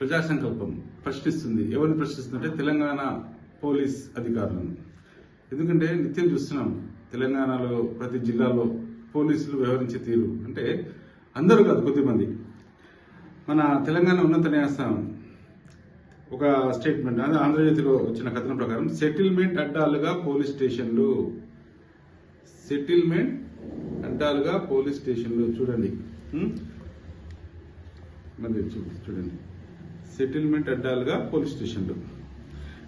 ప్రజాసంకల్పం ప్రశ్నిస్తుంది. ఎవరిని ప్రశ్నిస్తుందంటే తెలంగాణ పోలీస్ అధికారులను. ఎందుకంటే నిత్యం చూస్తున్నాం తెలంగాణలో ప్రతి జిల్లాలో పోలీసులు వ్యవహరించే తీరు. అంటే అందరూ కాదు కొద్దిమంది. మన తెలంగాణ ఉన్నత న్యాయస్థానం ఒక స్టేట్మెంట్ అదే ఆంధ్రజ్యోతిలో వచ్చిన కథనం ప్రకారం సెటిల్మెంట్ అడ్డాలుగా పోలీస్ స్టేషన్లు. సెటిల్మెంట్ అడ్డాలుగా పోలీస్ స్టేషన్లు. చూడండి. మరి చూ- చూడండి. సెటిల్మెంట్ అడ్డాలుగా పోలీస్ స్టేషన్లు.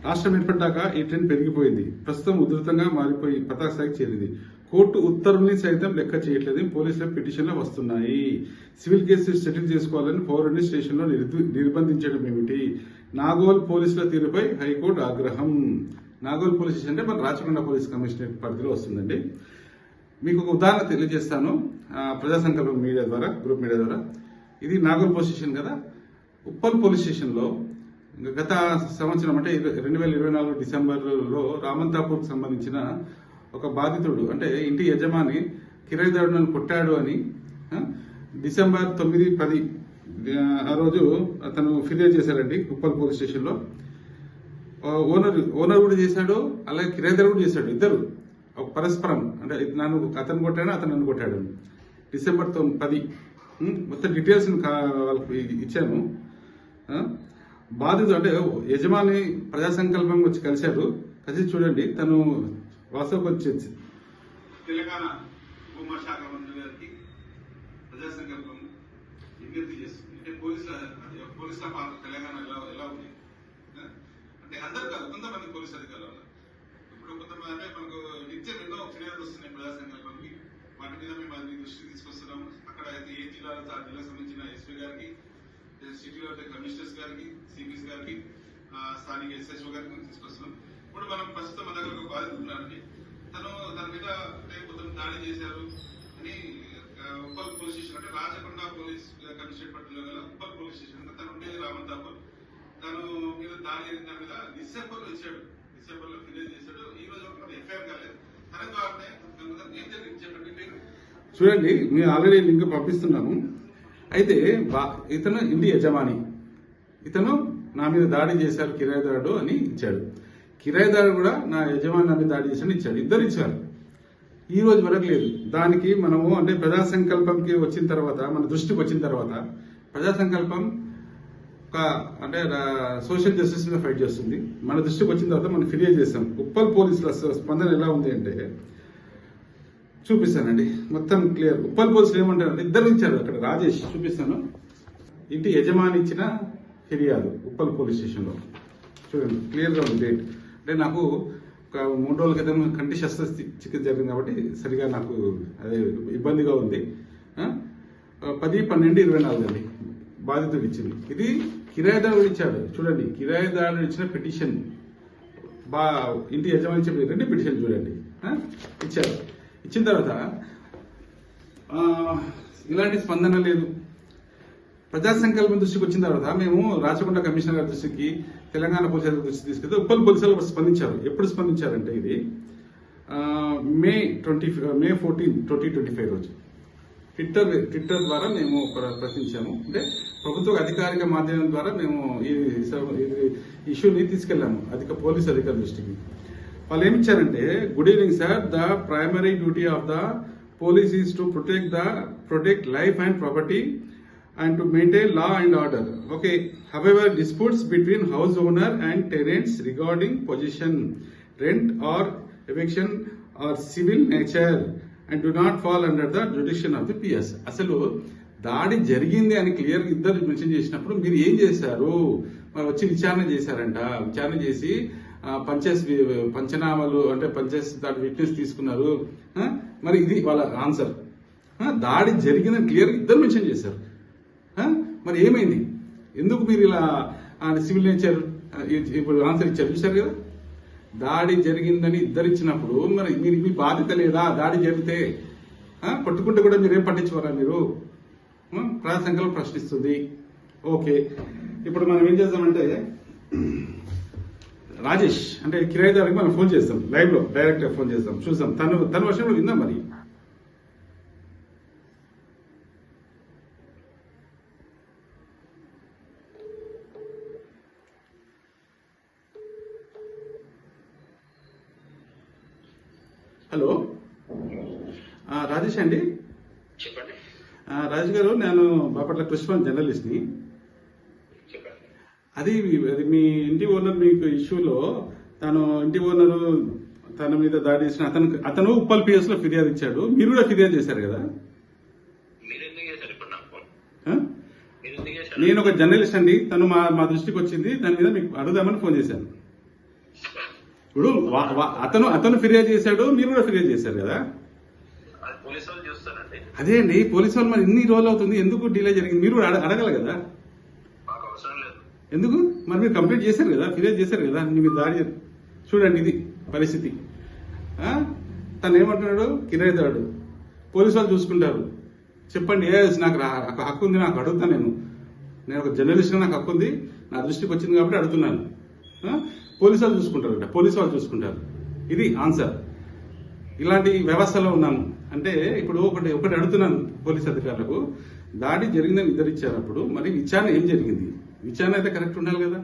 రాష్ట్రం ఏర్పడ్డాక ఈ ట్రెండ్ పెరిగిపోయింది. ప్రస్తుతం ఉధృతంగా మారిపోయి పతాకస్థాయికి చేరింది. కోర్టు ఉత్తర్వుల్ని సైతం లెక్క చేయట్లేదు. పోలీసుల పిటిషన్లు వస్తున్నాయి. సివిల్ కేసు సెటిల్ చేసుకోవాలని పౌరుని స్టేషన్లో నిర్బంధించడం ఏమిటి? నాగోల్ పోలీసుల తీరుపై హైకోర్టు ఆగ్రహం. నాగోల్ పోలీస్ స్టేషన్ అంటే మన రాచకొండ పోలీస్ కమిషనరేట్ పరిధిలో వస్తుందండి. మీకు ఒక ఉదాహరణ తెలియజేస్తాను. ప్రజా సంకల్పం మీడియా ద్వారా గ్రూప్ మీడియా ద్వారా. ఇది నాగోల్ పోలీస్ స్టేషన్ కదా? ఉప్పల్ పోలీస్ స్టేషన్లో గత సంవత్సరం అంటే రెండు వేల ఇరవై నాలుగు డిసెంబర్లో రామంతాపూర్కి సంబంధించిన ఒక బాధితుడు అంటే ఇంటి యజమాని కిరాయిదారుడు నన్ను కొట్టాడు అని డిసెంబర్ తొమ్మిది పది ఆ, రోజు అతను ఫిర్యాదు చేశారండి ఉప్పల్ పోలీస్ స్టేషన్లో. ఓనర్ ఓనర్ కూడా చేశాడు అలాగే కిరాయిదారు కూడా చేశాడు ఇద్దరు. ఒక పరస్పరం అంటే నన్ను అతను కొట్టాడు అతను నన్ను కొట్టాడు. డిసెంబర్ తొమ్మిది పది మొత్తం డీటెయిల్స్ వాళ్ళకి ఇచ్చాను. బాధితుడు అంటే యజమాని ప్రజా సంకల్పం వచ్చి కలిశారు కలిసి చూడండి తను వాస్తవం వచ్చి తెలంగాణ హోంశాఖ మంత్రి గారికి ప్రజా సంకల్పం విజ్ఞప్తి చేస్తుంది. అంటే పోలీసుల పోలీసుల పాత్ర తెలంగాణ ఎలా ఎలా ఉంది? అంటే అందరు కాదు కొంతమంది పోలీసు అధికారులు ఉన్నారు. ఇప్పుడు కొంతమంది అంటే మనకు నిత్యం ఎన్నో ఫిర్యాదులు వస్తున్నాయి ప్రజా సంకల్పంకి వాటి మీద మేము అది దృష్టికి తీసుకొస్తున్నాము. అక్కడ అయితే ఏ జిల్లాలో ఆ జిల్లాకు సంబంధించిన ఎస్పీ గారికి కమిషనర్స్ గారికి సిపిస్ గారికి స్థానిక ఎస్ఎస్ఓ గారికి తీసుకొస్తున్నాం. ఇప్పుడు మనం ప్రస్తుతం మన దగ్గర ఒక తను తన మీద అంటే కొంచెం దాడి చేశారు అని ఉప్పల్ పోలీస్ స్టేషన్ అంటే రాచకొండ పోలీస్ కమిషనర్ పట్టణంలో గల ఉప్పల్ పోలీస్ స్టేషన్ తను ఉండేది రామంతాపూర్. తను మీద దాడి జరిగిన దాని మీద డిసెంబర్లో ఇచ్చాడు. డిసెంబర్లో ఫిర్యాదు చేశాడు. ఈ రోజు ఎఫ్ఐఆర్ కాలేదు. తన ద్వారానే ఏం జరిగింది చెప్పండి చూడండి మేము ఆల్రెడీ లింక్ పంపిస్తున్నాము అయితే బా- ఇతను ఇంటి యజమాని ఇతను నా మీద దాడి చేశారు కిరాయిదారుడు అని ఇచ్చాడు. కిరాయిదారుడు కూడా నా యజమాని నా మీద దాడి చేశాడు ఇచ్చాడు. ఇద్దరు ఇచ్చారు. ఈ రోజు వరకు లేదు. దానికి మనము అంటే ప్రజా సంకల్పంకి వచ్చిన తర్వాత మన దృష్టికి వచ్చిన తర్వాత ప్రజా సంకల్పం ఒక అంటే సోషల్ జస్టిస్ మీద ఫైట్ చేస్తుంది. మన దృష్టికి వచ్చిన తర్వాత మనం ఫిర్యాదు చేస్తాం. ఉప్పల్ పోలీసుల స్పందన ఎలా ఉంది అంటే చూపిస్తానండి. మొత్తం క్లియర్ ఉప్పల్ పోలీసులు ఏమంటారు ఇద్దరు ఇచ్చారు అక్కడ రాజేష్ చూపిస్తాను. ఇంటి యజమాని ఇచ్చిన ఫిర్యాదు ఉప్పల్ పోలీస్ స్టేషన్లో. చూడండి క్లియర్గా ఉంది. డేట్ అంటే నాకు ఒక మూడు రోజుల క్రితం కంటి శస్త్రచికిత్స జరిగింది కాబట్టి సరిగా నాకు అదే ఇబ్బందిగా ఉంది. పది పన్నెండు ఇరవై నాలుగు అండి. బాధితుడు ఇచ్చింది. ఇది కిరాయిదారుడు ఇచ్చాడు. చూడండి కిరాయిదారుడు ఇచ్చిన పిటిషన్. బా ఇంటి యజమాని చెప్పి రెండు పిటిషన్ చూడండి. ఇచ్చారు. ఇచ్చిన తర్వాత ఇలాంటి స్పందన లేదు. ప్రజా సంకల్పం దృష్టికి వచ్చిన తర్వాత మేము రాచకొండ కమిషనర్ గారి దృష్టికి తెలంగాణ పోలీసుల దృష్టికి తీసుకెళ్తే ఉప్పల్ పోలీసులు స్పందించారు. ఎప్పుడు స్పందించారంటే ఇది May twenty May fourteen twenty twenty five రోజు. ట్విట్టర్ ట్విట్టర్ ద్వారా మేము ప్ర- ప్రశ్నించాము అంటే ప్రభుత్వ అధికారిక మాధ్యమం ద్వారా మేము ఈ ఇష్యూని తీసుకెళ్ళాము అధిక పోలీస్ అధికారుల దృష్టికి. వాళ్ళు ఏమి ఇచ్చారంటే good evening sir the primary duty of the police is to protect the protect life and property and to maintain law and order. Okay. However, disputes between house owner and tenants regarding possession, rent or eviction are civil nature and do not fall under the jurisdiction of the PS. అసలు దాడి జరిగింది అని clear ఇద్దరు mention చేసినప్పుడు మీరు ఏం చేశారు మరి వచ్చి విచారణ చేశారంట విచారణ చేసి ఆ, పంచాయత్ వి- పంచనామాలు అంటే పంచాయత్ దాని విట్నెస్ తీసుకున్నారు ఆ, మరి ఇది వాళ్ళ ఆన్సర్ దాడి జరిగిందని క్లియర్ ఇద్దరు మెన్షన్ చేశారు ఆ? మరి ఏమైంది? ఎందుకు మీరు ఇలా సివిల్ నేచర్ ఇప్పుడు ఆన్సర్ ఇచ్చారు? చూశారు కదా? దాడి జరిగిందని ఇద్దరు ఇచ్చినప్పుడు మరి మీరు మీ బాధ్యత లేదా దాడి జరిగితే పట్టుకుంటే కూడా మీరేం పట్టించుకోరా మీరు? ఆ? ప్రశ్నిస్తుంది. ఓకే. ఇప్పుడు మనం ఏం చేద్దామంటే రాజేష్ అంటే కిరాయిదారికి మనం ఫోన్ చేస్తాం లైవ్లో డైరెక్ట్ ఫోన్ చేస్తాం చూద్దాం తను తన వర్షంలో విందాం మరి? హలో. రాజేష్ అండి? చెప్పండి. రాజేష్ గారు నేను బాపట్ల కృష్ణ జర్నలిస్ట్ని. అది అది మీ ఇంటి ఓనర్ మీకు ఇష్యూలో తను ఇంటి ఓనర్ తన మీద దాడి చేసిన అతను అతను ఉప్పల్ పిఎస్లో ఫిర్యాదు ఇచ్చాడు. మీరు కూడా ఫిర్యాదు చేశారు కదా? నేను ఒక జర్నలిస్ట్ అండి. తను మా మా దృష్టికి వచ్చింది. దాని మీద మీకు అడుగుదామని ఫోన్ చేశాను. ఇప్పుడు అతను అతను ఫిర్యాదు చేశాడు మీరు కూడా ఫిర్యాదు చేశారు కదా? అది అండి పోలీసు వాళ్ళు మరి ఇన్ని రోజులు అవుతుంది ఎందుకు డిలే జరిగింది? మీరు కూడా అడ- అడగాలి కదా? ఎందుకు? మరి మీరు కంప్లీట్ చేశారు కదా ఫిర్యాదు చేశారు కదా మీ మీద దాడి. చూడండి ఇది పరిస్థితి? తను ఏమంటున్నాడు? కిరాయిదాడు పోలీసు వాళ్ళు చూసుకుంటారు. చెప్పండి ఏ నాకు హక్కు ఉంది నాకు అడుగుతాను నేను. నేను ఒక జర్నలిస్ట్ నాకు హక్కు ఉంది నా దృష్టికి వచ్చింది కాబట్టి అడుగుతున్నాను? పోలీసు వాళ్ళు చూసుకుంటారు పోలీసు వాళ్ళు చూసుకుంటారు. ఇది ఆన్సర్. ఇలాంటి వ్యవస్థలో ఉన్నాము అంటే ఇప్పుడు ఒకటి ఒకటి అడుగుతున్నాను పోలీస్ అధికారులకు. దాడి జరిగిందని ఇద్దరిచ్చారు అప్పుడు మరి విచారణ ఏం జరిగింది? విచారణ అయితే కరెక్ట్ ఉండాలి కదా.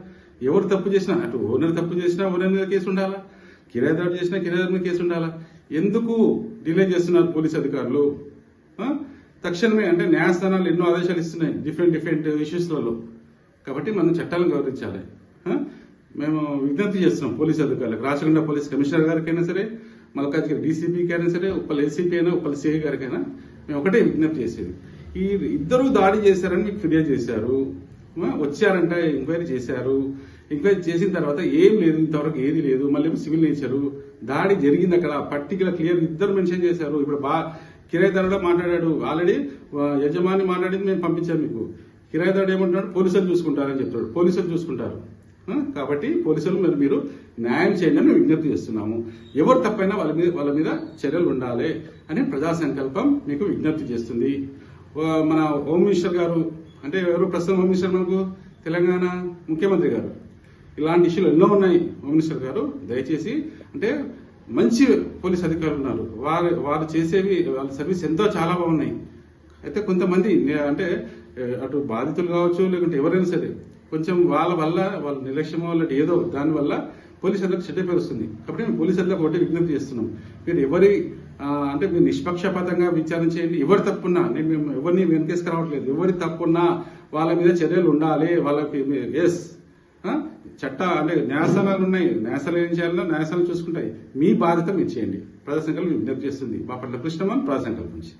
ఎవరు తప్పు చేసినా అటు ఓనర్ తప్పు చేసినా ఓనర్ మీద కేసు ఉండాలా? కిరాయి దాడి చేసినా కిరాయిదారు మీద కేసు ఉండాలా? ఎందుకు డిలే చేస్తున్నారు పోలీస్ అధికారులు? తక్షణమే అంటే న్యాయస్థానాలు ఎన్నో ఆదేశాలు ఇస్తున్నాయి. డిఫరెంట్ డిఫరెంట్ ఇష్యూస్లలో. కాబట్టి మనం చట్టాలను గౌరవించాలి. మేము విజ్ఞప్తి చేస్తున్నాం పోలీస్ అధికారులకు. రాచకొండ పోలీస్ కమిషనర్ గారికైనా సరే మల్కాజ్గిరి డీసీపీకి అయినా సరే ఉప్పల్ ఎస్సీపీ అయినా ఉప్పల్ సిఐ గారికైనా మేము ఒకటే విజ్ఞప్తి చేసేది. ఈ ఇద్దరు దాడి చేశారని మీకు ఫిర్యాదు చేశారు వచ్చారంట ఎంక్వైరీ చేశారు. ఎంక్వైరీ చేసిన తర్వాత ఏం లేదు ఇంతవరకు ఏది లేదు మళ్ళీ ఏమో సివిల్ నేచరు. దాడి జరిగింది అక్కడ పర్టికులర్ క్లియర్ ఇద్దరు మెన్షన్ చేశారు. ఇప్పుడు బా కిరాయిదారుడు మాట్లాడాడు. ఆల్రెడీ యజమాని మాట్లాడింది మేము పంపించాం మీకు. కిరాయిదారుడు ఏమంటున్నాడు? పోలీసులు చూసుకుంటారని చెప్తాడు పోలీసులు చూసుకుంటారు. కాబట్టి పోలీసులు మరి మీరు న్యాయం చేయండి అని విజ్ఞప్తి చేస్తున్నాము. ఎవరు తప్పైనా వాళ్ళ మీద వాళ్ళ మీద చర్యలు ఉండాలి అని ప్రజా సంకల్పం మీకు విజ్ఞప్తి చేస్తుంది. మన హోమ్ మినిస్టర్ గారు అంటే ఎవరు ప్రస్తుతం హోమ్ మినిస్టర్ మనకు? తెలంగాణ ముఖ్యమంత్రి గారు. ఇలాంటి ఇష్యూలు ఎన్నో ఉన్నాయి హోమ్ మినిస్టర్ గారు. దయచేసి అంటే మంచి పోలీస్ అధికారులు ఉన్నారు. వారు వారు చేసేవి వాళ్ళ సర్వీస్ ఎంతో చాలా బాగున్నాయి. అయితే కొంతమంది అంటే అటు బాధితులు కావచ్చు లేకుంటే ఎవరైనా సరే కొంచెం వాళ్ళ వల్ల వాళ్ళ నిర్లక్ష్యం వల్ల ఏదో దానివల్ల పోలీసులకు పోలీస్ చెడ్డ పేరు వస్తుంది. కాబట్టి మేము పోలీస్ ఒకటి విజ్ఞప్తి చేస్తున్నాం. మీరు ఎవరి అంటే మీరు నిష్పక్షపాతంగా విచారణ చేయండి. ఎవరు తప్పున్నా నేను మేము ఎవరిని వెనకేసుకు రావట్లేదు ఎవరి తప్పున్నా వాళ్ళ మీద చర్యలు ఉండాలి. వాళ్ళకి ఎస్ చట్ట అంటే న్యాయస్థానాలు ఉన్నాయి. న్యాసాలు ఏం చేయాలో న్యాసాలు చూసుకుంటాయి. మీ బాధ్యత మీరు చేయండి. ప్రజాసంకల్పం విజ్ఞప్తి చేస్తుంది. బాపట్ల కృష్ణమన్ ప్రజా సంకల్పం నుంచి